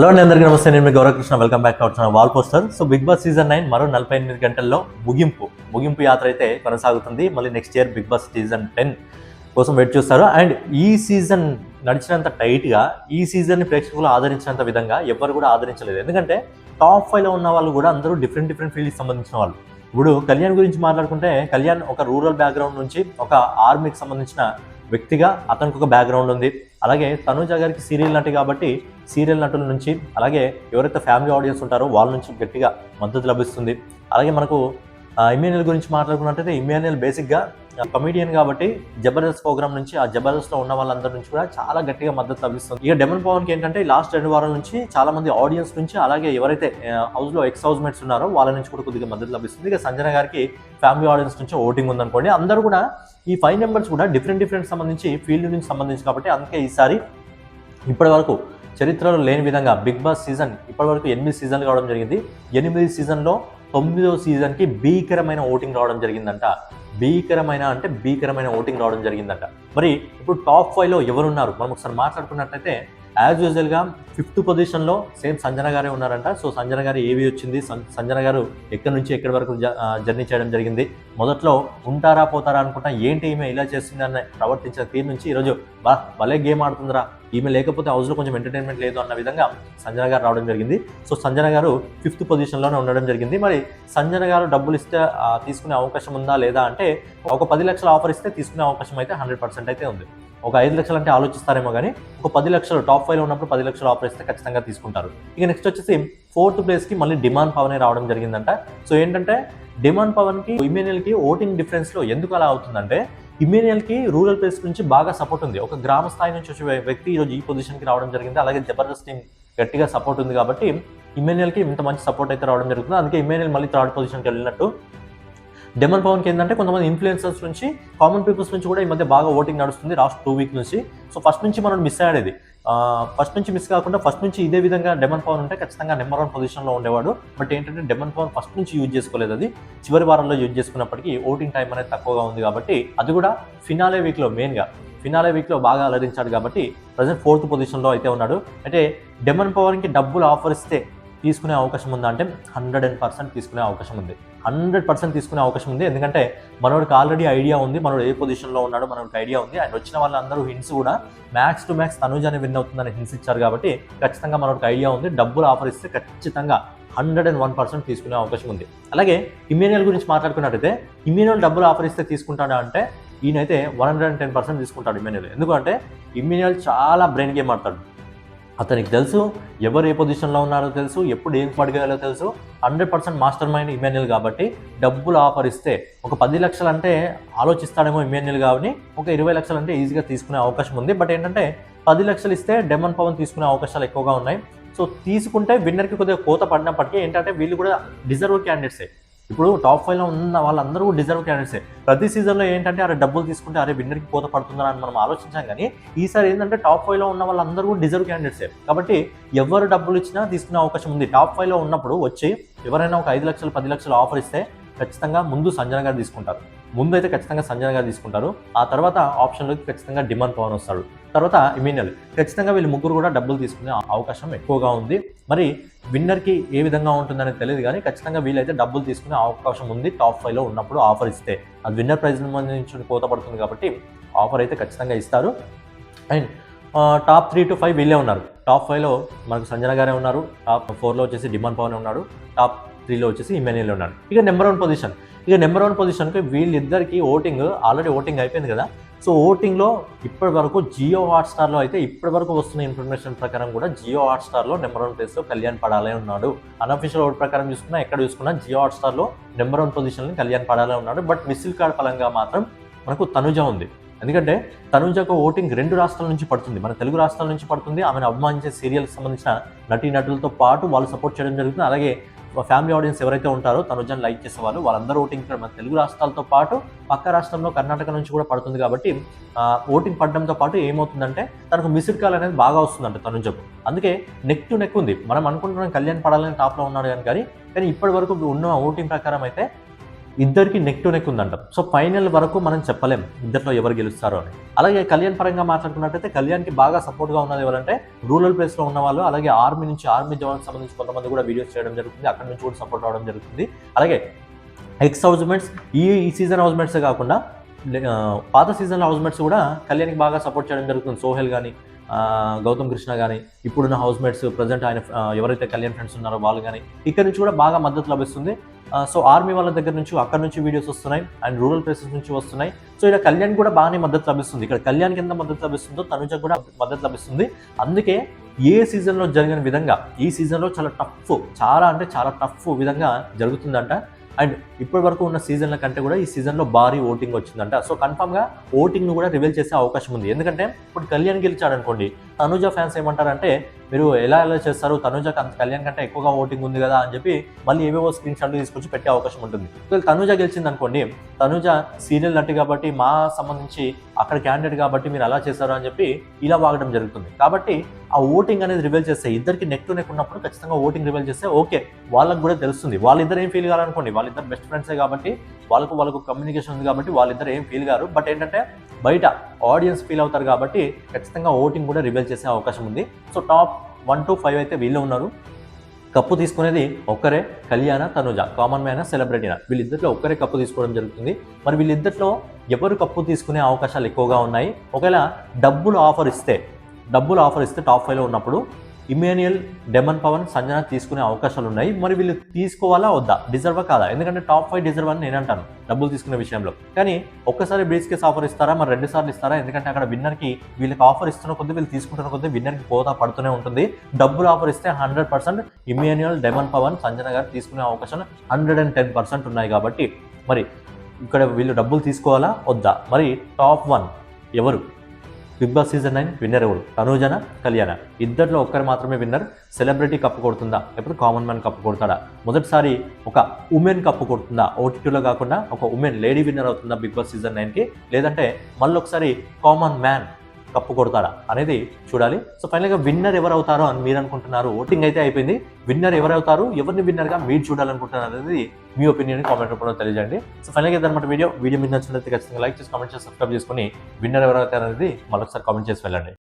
Hello అండి అందరికీ నమస్తే. నేను మీ గౌరవకృష్ణ. వెల్కమ్ బ్యాక్ అవుతున్న wall poster. So Bigg Boss season nine మరో నలభై ఎనిమిది గంటల్లో ముగింపు ముగింపు యాత్ర అయితే కొనసాగుతుంది. మళ్ళీ next year Bigg Boss season ten కోసం వెయిట్ చూస్తారు. అండ్ ఈ సీజన్ నడిచినంత టైట్గా ఈ సీజన్ని ప్రేక్షకులు ఆదరించినంత విధంగా ఎవరు కూడా ఆదరించలేదు. ఎందుకంటే టాప్ ఫైవ్లో ఉన్న వాళ్ళు కూడా అందరూ డిఫరెంట్ డిఫరెంట్ ఫీల్డ్కి సంబంధించిన వాళ్ళు. ఇప్పుడు కళ్యాణ్ గురించి మాట్లాడుకుంటే కళ్యాణ్ ఒక రూరల్ బ్యాక్గ్రౌండ్ నుంచి ఒక ఆర్మీకి సంబంధించిన వ్యక్తిగా అతనికి ఒక బ్యాక్గ్రౌండ్ ఉంది. అలాగే తనుజ గారికి సీరియల్ నటి కాబట్టి సీరియల్ నటుల నుంచి అలాగే ఎవరైతే ఫ్యామిలీ ఆడియన్స్ ఉంటారో వాళ్ళ నుంచి గట్టిగా మద్దతు లభిస్తుంది. అలాగే మనకు ఇమ్యూనియల్ గురించి మాట్లాడుకున్నట్టయితే ఇమ్యూనియల్ బేసిక్గా కమిడియన్ కాబట్టి జబర్దస్త్ ప్రోగ్రామ్ నుంచి ఆ జబర్దస్త్లో ఉన్న వాళ్ళందరి నుంచి కూడా చాలా గట్టిగా మద్దతు లభిస్తుంది. ఇక డెమన్ పవన్కి ఏంటంటే లాస్ట్ రెండు వారాల నుంచి చాలా మంది ఆడియన్స్ నుంచి అలాగే ఎవరైతే హౌస్లో ఎక్స్ హౌస్ మేట్స్ ఉన్నారో వాళ్ళ నుంచి కూడా కొద్దిగా మద్దతు లభిస్తుంది. ఇక సంజన గారికి ఫ్యామిలీ ఆడియన్స్ నుంచి ఓటింగ్ ఉందనుకోండి. అందరూ కూడా ఈ ఫైవ్ నెంబర్స్ కూడా డిఫరెంట్ డిఫరెంట్ సంబంధించి ఫీల్డ్ నుంచి సంబంధించి కాబట్టి అందుకే ఈసారి ఇప్పటి వరకు చరిత్రలో లేని విధంగా బిగ్ బాస్ సీజన్ ఇప్పటి వరకు ఎనిమిది సీజన్లు కావడం జరిగింది. ఎనిమిది సీజన్లో తొమ్మిదో సీజన్కి భీకరమైన ఓటింగ్ రావడం జరిగిందంట. భీకరమైన అంటే భీకరమైన ఓటింగ్ రావడం జరిగిందంట. మరి ఇప్పుడు టాప్ ఫైవ్లో ఎవరున్నారు? మనం ఒకసారి మాట్లాడుకున్నట్టయితే యాజ్ యూజువల్గా ఫిఫ్త్ పొజిషన్లో సేమ్ సంజన గారే ఉన్నారంట. సో సంజన గారు ఏవి వచ్చింది? సం- సంజన గారు ఎక్కడి నుంచి ఎక్కడి వరకు జ- జర్నీ చేయడం జరిగింది? మొదట్లో ఉంటారా పోతారా అనుకుంటా ఏంటి ఈమె ఇలా చేస్తుంది అన్న ప్రవర్తించిన తీరు నుంచి ఈరోజు బా భలే గేమ్ ఆడుతుందిరా. ఈమె లేకపోతే హౌస్లో కొంచెం ఎంటర్టైన్మెంట్ లేదు అన్న విధంగా సంజన గారు రావడం జరిగింది. సో సంజన గారు ఫిఫ్త్ పొజిషన్లోనే ఉండడం జరిగింది. మరి సంజన గారు డబ్బులు ఇస్తే తీసుకునే అవకాశం ఉందా లేదా అంటే ఒక పది లక్షల ఆఫర్ ఇస్తే తీసుకునే అవకాశం అయితే హండ్రెడ్ పర్సెంట్ అయితే ఉంది. ఒక ఐదు లక్షలు అంటే ఆలోచిస్తారేమో కానీ ఒక పది లక్షలు టాప్ ఫైవ్లో ఉన్నప్పుడు పది లక్షలు ఆఫర్ ఇస్తే ఖచ్చితంగా తీసుకుంటారు. ఇక నెక్స్ట్ వచ్చేసి ఫోర్త్ ప్లేస్కి మళ్ళీ డిమాండ్ పవనే రావడం జరిగిందంట. సో ఏంటంటే డిమాండ్ పవన్కి కి ఓటింగ్ డిఫరెన్స్లో ఎందుకు అలా అవుతుందంటే ఇమ్యూనియల్కి రూరల్ ప్లేస్ నుంచి బాగా సపోర్ట్ ఉంది. ఒక గ్రామ స్థాయి నుంచి వచ్చే వ్యక్తి ఈరోజు ఈ పొజిషన్కి రావడం జరిగింది. అలాగే జబర్దస్త్ టీం గట్టిగా సపోర్ట్ ఉంది కాబట్టి ఇమ్యూనియల్కి ఇంత మంచి సపోర్ట్ అయితే రావడం జరుగుతుంది. అందుకే ఇమ్యూనియల్ మళ్ళీ థర్డ్ పొజిషన్కి వెళ్ళినట్టు డెమన్ పవన్కి ఏంటంటే కొంతమంది ఇన్ఫ్లుయెన్సర్స్ నుంచి కామన్ పీపుల్స్ నుంచి కూడా ఈ మధ్య బాగా ఓటింగ్ నడుస్తుంది లాస్ట్ టూ వీక్ నుంచి. సో ఫస్ట్ నుంచి మనం మిస్ అయ్యేది ఫస్ట్ నుంచి మిస్ కాకుండా ఫస్ట్ నుంచి ఇదే విధంగా డెమన్ పవన్ ఉంటే ఖచ్చితంగా నెంబర్ వన్ పొజిషన్లో ఉండేవాడు. బట్ ఏంటంటే డెమన్ పవన్ ఫస్ట్ నుంచి యూజ్ చేసుకోలేదు అది. చివరి వారంలో యూజ్ చేసుకున్నప్పటికీ ఓటింగ్ టైం అనేది తక్కువగా ఉంది కాబట్టి అది కూడా ఫినాలే వీక్లో మెయిన్గా ఫినాలే వీక్లో బాగా అలరించాడు కాబట్టి ప్రజెంట్ ఫోర్త్ పొజిషన్లో అయితే ఉన్నాడు. అంటే డెమన్ పవన్కి డబ్బులు ఆఫర్ ఇస్తే తీసుకునే అవకాశం ఉందా అంటే హండ్రెడ్ అండ్ పర్సెంట్ తీసుకునే అవకాశం ఉంది. హండ్రెడ్ పర్సెంట్ తీసుకునే అవకాశం ఉంది. ఎందుకంటే మనోడికి ఆల్రెడీ ఐడియా ఉంది. మనోడు ఏ పొజిషన్లో ఉన్నాడో మనోడికి ఐడియా ఉంది. అండ్ వచ్చిన వాళ్ళందరూ హింట్స్ కూడా మ్యాక్స్ టు మ్యాక్స్ అని విన్ అవుతుందని హింట్స్ ఇచ్చారు కాబట్టి ఖచ్చితంగా మనోడికి ఐడియా ఉంది. డబ్బులు ఆఫర్ ఇస్తే ఖచ్చితంగా హండ్రెడ్ అండ్ వన్ పర్సెంట్ తీసుకునే అవకాశం ఉంది. అలాగే ఇమ్యూనియల్ గురించి మాట్లాడుకున్నట్టయితే ఇమ్యూనియల్ డబ్బులు ఆఫర్ ఇస్తే తీసుకుంటాడా అంటే ఈయనైతే one hundred and ten percent తీసుకుంటాడు ఇమ్యూనియల్ ఎందుకంటే ఇమ్యూనియల్ చాలా బ్రెయిన్ గేమ్ ఆడతాడు. అతనికి తెలుసు ఎవరు ఏ పొజిషన్లో ఉన్నారో తెలుసు ఎప్పుడు ఏం పడగలో తెలుసు. Hundred percent master mind Emmanuel కాబట్టి డబ్బులు ఆఫర్ ఇస్తే ఒక పది లక్షలు అంటే ఆలోచిస్తాడేమో ఇమాన్యుల్ కాబట్టి ఒక ఇరవై లక్షలు అంటే ఈజీగా తీసుకునే అవకాశం ఉంది. బట్ ఏంటంటే పది లక్షలు ఇస్తే డెమన్ పవన్ తీసుకునే అవకాశాలు ఎక్కువగా ఉన్నాయి. సో తీసుకుంటే విన్నర్కి కొద్దిగా కోత పడినప్పటికీ ఏంటంటే వీళ్ళు కూడా డిజర్వ్ క్యాండిడేట్సే. ఇప్పుడు టాప్ ఫైవ్లో ఉన్న వాళ్ళందరూ డిజర్వ్ క్యాండిడేట్సే ప్రతి సీజన్లో ఏంటంటే అరే డబ్బులు తీసుకుంటే అరే విన్నర్కి పోత పడుతుందని అని మనం ఆలోచించాం కానీ ఈసారి ఏంటంటే టాప్ ఫైవ్లో ఉన్న వాళ్ళందరూ కూడా డిజర్వ్ క్యాండిడేట్సే. కాబట్టి ఎవరు డబ్బులు ఇచ్చినా తీసుకునే అవకాశం ఉంది. టాప్ ఫైవ్లో ఉన్నప్పుడు వచ్చి ఎవరైనా ఒక ఐదు లక్షలు పది లక్షలు ఆఫర్ ఇస్తే ఖచ్చితంగా ముందు సంజన గారు తీసుకుంటారు. ముందైతే ఖచ్చితంగా సంజన గారు తీసుకుంటారు. ఆ తర్వాత ఆప్షన్లోకి ఖచ్చితంగా డిమాండ్ పవన్ వస్తాడు. తర్వాత ఇమీనియల్ ఖచ్చితంగా వీళ్ళు ముగ్గురు కూడా డబ్బులు తీసుకునే అవకాశం ఎక్కువగా ఉంది. మరి విన్నర్కి ఏ విధంగా ఉంటుందని తెలియదు కానీ ఖచ్చితంగా వీళ్ళైతే డబ్బులు తీసుకునే అవకాశం ఉంది. టాప్ ఫైవ్లో ఉన్నప్పుడు ఆఫర్ ఇస్తే. అది విన్నర్ ప్రైజ్ నుంచి కోత పడుతుంది కాబట్టి ఆఫర్ అయితే ఖచ్చితంగా ఇస్తారు. And top three to five వీళ్ళే ఉన్నారు. టాప్ ఫైవ్లో మనకు సంజన గారే ఉన్నారు. టాప్ ఫోర్లో వచ్చేసి డిమాండ్ పవన్ ఉన్నాడు. టాప్ త్రీలో వచ్చేసి ఇమాన్యుల్ ఉన్నాడు. ఇక నెంబర్ వన్ పొజిషన్ ఇక నెంబర్ వన్ పొజిషన్కి వీళ్ళిద్దరికి ఓటింగ్ ఆల్రెడీ ఓటింగ్ అయిపోయింది కదా. సో ఓటింగ్లో ఇప్పటి వరకు జియో హాట్స్టార్లో అయితే ఇప్పటి వరకు వస్తున్న ఇన్ఫర్మేషన్ ప్రకారం కూడా జియో హాట్స్టార్లో నెంబర్ వన్ ప్లేస్లో కళ్యాణ్ పడాలే ఉన్నాడు. అన్అఫీషియల్ ఓట్ ప్రకారం చూసుకున్నా ఎక్కడ చూసుకున్నా జియో హాట్స్టార్లో నెంబర్ వన్ పొజిషన్లో కళ్యాణ్ పడాలే ఉన్నాడు. బట్ మిస్సిల్ కార్డ్ పరంగా మాత్రం మనకు తనుజ ఉంది. ఎందుకంటే తనుజకు ఓటింగ్ రెండు రాష్ట్రాల నుంచి పడుతుంది. మన తెలుగు రాష్ట్రాల నుంచి పడుతుంది. ఆమెను అభిమానించే సీరియల్కి సంబంధించిన నటీనటులతో పాటు వాళ్ళు సపోర్ట్ చేయడం జరుగుతుంది. అలాగే ఫ్యామిలీ ఆడియన్స్ ఎవరైతే ఉంటారో తనుజని లైక్ చేసే వాళ్ళు వాళ్ళందరూ ఓటింగ్ ఇక్కడ మన తెలుగు రాష్ట్రాలతో పాటు పక్క రాష్ట్రంలో కర్ణాటక నుంచి కూడా పడుతుంది కాబట్టి ఓటింగ్ పడడంతో పాటు ఏమవుతుందంటే తనకు మిస్డ్ కాల్ అనేది బాగా వస్తుందంట తనుజకు అందుకే నెక్ టు నెక్ ఉంది. మనం అనుకుంటున్నాం కళ్యాణ్ పడాలని టాప్లో ఉన్నాడు కానీ కానీ ఇప్పటి వరకు ఉన్న ఓటింగ్ ప్రకారం అయితే ఇద్దరికి నెక్ టు నెక్ ఉందంట. సో ఫైనల్ వరకు మనం చెప్పలేం ఇద్దరిలో ఎవరు గెలుస్తారు అని. అలాగే కళ్యాణ్ పరంగా మాట్లాడుకున్నట్టయితే కళ్యాణ్కి బాగా సపోర్ట్గా ఉన్నది ఎవరంటే రూరల్ ప్లేస్లో ఉన్న వాళ్ళు అలాగే ఆర్మీ నుంచి ఆర్మీ జవాన్ సంబంధించి కొంతమంది కూడా వీడియోస్ చేయడం జరుగుతుంది అక్కడ నుంచి కూడా సపోర్ట్ అవడం జరుగుతుంది. అలాగే ఎక్స్ హౌస్మెంట్స్ ఈ ఈ సీజన్ హౌస్మెంట్సే కాకుండా పాత సీజన్ హౌస్మెంట్స్ కూడా కళ్యాణ్కి బాగా సపోర్ట్ చేయడం జరుగుతుంది. సోహెల్ కానీ గౌతమ్ కృష్ణ కానీ ఇప్పుడున్న హౌస్మేట్స్ ప్రజెంట్ ఆయన ఎవరైతే కళ్యాణ్ ఫ్రెండ్స్ ఉన్నారో వాళ్ళు కానీ ఇక్కడ నుంచి కూడా బాగా మద్దతు లభిస్తుంది. సో ఆర్మీ వాళ్ళ దగ్గర నుంచి అక్కడ నుంచి వీడియోస్ వస్తున్నాయి అండ్ రూరల్ ప్లేసెస్ నుంచి వస్తున్నాయి. సో ఇక్కడ కళ్యాణ్ కూడా బాగానే మద్దతు లభిస్తుంది. ఇక్కడ కళ్యాణ్ కింద మద్దతు లభిస్తుందో తనుజ కూడా మద్దతు లభిస్తుంది. అందుకే ఏ సీజన్లో జరిగిన విధంగా ఈ సీజన్లో చాలా టఫ్ చాలా అంటే చాలా టఫ్ విధంగా జరుగుతుందంట. అండ్ ఇప్పటి వరకు ఉన్న సీజన్ల కంటే కూడా ఈ సీజన్లో భారీ ఓటింగ్ వచ్చిందంట. సో కన్ఫామ్గా ఓటింగ్ను కూడా రివీల్ చేసే అవకాశం ఉంది. ఎందుకంటే ఇప్పుడు కళ్యాణ్ గెలిచాడు అనుకోండి తనుజ ఫ్యాన్స్ ఏమంటారంటే మీరు ఎలా ఎలా చేస్తారు? తనుజ కళ్యాణ్ కంటే ఎక్కువగా ఓటింగ్ ఉంది కదా అని చెప్పి మళ్ళీ ఏవేవో స్క్రీన్ షాట్లు తీసుకొచ్చి పెట్టే అవకాశం ఉంటుంది. ఒకవేళ తనుజ గెలిచింది అనుకోండి తనుజ సీరియల్ నటి కాబట్టి మా సంబంధించి అక్కడ క్యాండిడేట్ కాబట్టి మీరు అలా చేశారు అని చెప్పి ఇలా వాగడం జరుగుతుంది. కాబట్టి ఆ ఓటింగ్ అనేది రివీల్ చేస్తే ఇద్దరికి నెక్ టు నెక్ ఉన్నప్పుడు ఖచ్చితంగా ఓటింగ్ రివీల్ చేస్తే ఓకే వాళ్ళకి కూడా తెలుస్తుంది. వాళ్ళిద్దరు ఏం ఫీల్ కావాలనుకోండి వాళ్ళిద్దరు బెస్ట్ ఫ్రెండ్సే కాబట్టి వాళ్ళకు వాళ్ళకు కమ్యూనికేషన్ ఉంది కాబట్టి వాళ్ళిద్దరు ఏం ఫీల్ కారు. బట్ ఏంటంటే బయట ఆడియన్స్ ఫీల్ అవుతారు కాబట్టి ఖచ్చితంగా ఓటింగ్ కూడా రివీల్ చేసే అవకాశం ఉంది. So top one to five అయితే వీళ్ళు ఉన్నారు. కప్పు తీసుకునేది ఒక్కరే కళ్యాణ తనుజ. కామన్ మ్యాన్ సెలబ్రిటీనా వీళ్ళిద్దరిలో ఒక్కరే కప్పు తీసుకోవడం జరుగుతుంది. మరి వీళ్ళిద్దరిలో ఎవరు కప్పు తీసుకునే అవకాశాలు ఎక్కువగా ఉన్నాయి? ఒకవేళ డబ్బులు ఆఫర్ ఇస్తే డబ్బులు ఆఫర్ ఇస్తే టాప్ ఫైవ్లో ఉన్నప్పుడు ఇమాన్యుయల్ డెమన్ పవన్ సంజన తీసుకునే అవకాశాలు ఉన్నాయి. మరి వీళ్ళు తీసుకోవాలా వద్దా? డిజర్వా కాదా? ఎందుకంటే టాప్ ఫైవ్ డిజర్వ్ అని నేను అంటాను డబ్బులు తీసుకునే విషయంలో. కానీ ఒక్కసారి బ్రీస్ కేస్ ఆఫర్ ఇస్తారా? మరి రెండు సార్లు ఇస్తారా? ఎందుకంటే అక్కడ విన్నర్కి వీళ్ళకి ఆఫర్ ఇస్తున్న కొద్దీ వీళ్ళు తీసుకుంటున్న కొద్దీ విన్నర్కి కోత పడుతూనే ఉంటుంది. డబ్బులు ఆఫర్ ఇస్తే hundred percent Emmanuel demon Pavan Sanjana garu తీసుకునే అవకాశాలు హండ్రెడ్ అండ్ టెన్ పర్సెంట్ ఉన్నాయి కాబట్టి మరి ఇక్కడ వీళ్ళు డబ్బులు తీసుకోవాలా? వద్దా? మరి టాప్ వన్ ఎవరు? Bigg Boss season nine winner ఎవరు? తనూజన కళ్యాణ? ఇద్దరిలో ఒక్కరు మాత్రమే విన్నర్. సెలబ్రిటీ కప్పు కొడుతుందా? లేకపోతే కామన్ మ్యాన్ కప్పు కొడతాడా? మొదటిసారి ఒక ఉమెన్ కప్పు కొడుతుందా? ఓటీటీలో కాకుండా ఒక ఉమెన్ లేడీ విన్నర్ అవుతుందా బిగ్ బాస్ సీజన్ నైన్కి? లేదంటే మళ్ళీ ఒకసారి కామన్ మ్యాన్ కప్పు కొడతాడా అనేది చూడాలి. సో ఫైనల్గా విన్నర్ ఎవరు అవుతారో అని మీరు అనుకుంటున్నారు. ఓటింగ్ అయితే అయిపోయింది. విన్నర్ ఎవరు అవుతారు ఎవరిని విన్నర్గా మీరు చూడాలనుకుంటున్నారు అనేది మీ ఒపీనియన్ కామెంట్ రూపంలో తెలియజేయండి. సో ఫైనల్గా ఇదన్నమాట వీడియో. వీడియో మీద నచ్చినట్లయితే ఖచ్చితంగా లైక్ చేసి కామెంట్ చేసి సబ్స్క్రైబ్ చేసుకొని విన్నర్ ఎవరు అవుతారు అనేది మరొకసారి కామెంట్ చేసి వెళ్ళండి.